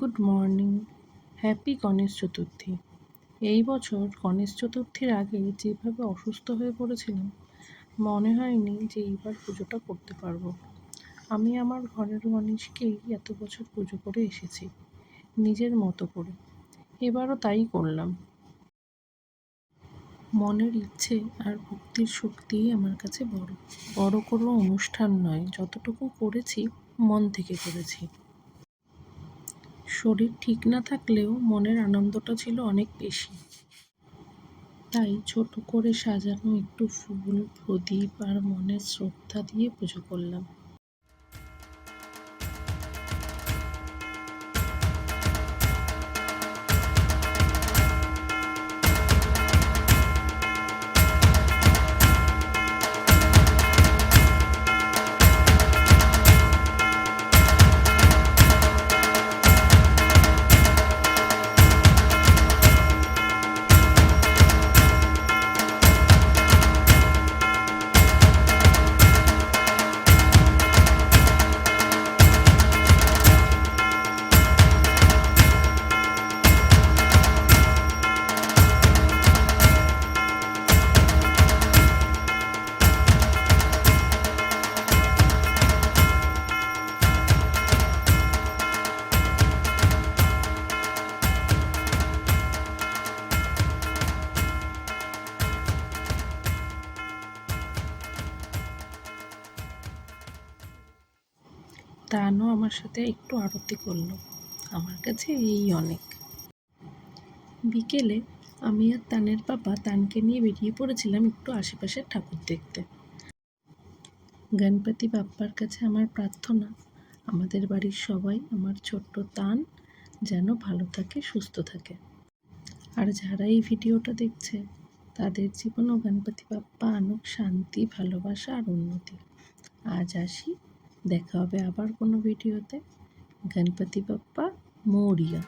Good morning, happy Ganesh Chaturthi. এই বছর গণেশ চতুর্থীর আগে যেভাবে অসুস্থ হয়ে পড়েছিলাম, মনে হয়নি যে এইবার পুজোটা করতে পারব। আমি আমার ঘরের গণেশকেই এত বছর পুজো করে এসেছি, নিজের মতো করে। এবারও তাই করলাম। মনের ইচ্ছে আর ভক্তির শক্তিই আমার কাছে বড়। বড় কোনো অনুষ্ঠান নয়, যতটুকু করেছি, মন থেকে করেছি। শরীর ঠিক না থাকলেও মনের আনন্দটা ছিল অনেক বেশি। তাই ছোট করে সাজানো একটু ফুল, প্রদীপ আর মনের শ্রদ্ধা দিয়ে পুজো করলাম। তানও আমার সাথে একটু আরতি করল। আমার কাছে এই অনেক। বিকেলে আমি আর তানের বাবা তানকে নিয়ে বেরিয়ে পড়েছিলাম একটু আশেপাশের ঠাকুর দেখতে। গণপতি বাপ্পার কাছে আমার প্রার্থনা, আমাদের বাড়ির সবাই আমার ছোট্ট তান যেন ভালো থাকে, সুস্থ থাকে। আর যারা এই ভিডিওটা দেখছে, তাদের জীবনেও গণপতি বাপ্পা আনুক শান্তি, ভালোবাসা আর উন্নতি। আজ আসি দেখা হবে আবার কোনো ভিডিওতে। গণপতি বাপ্পা মৌরিয়া।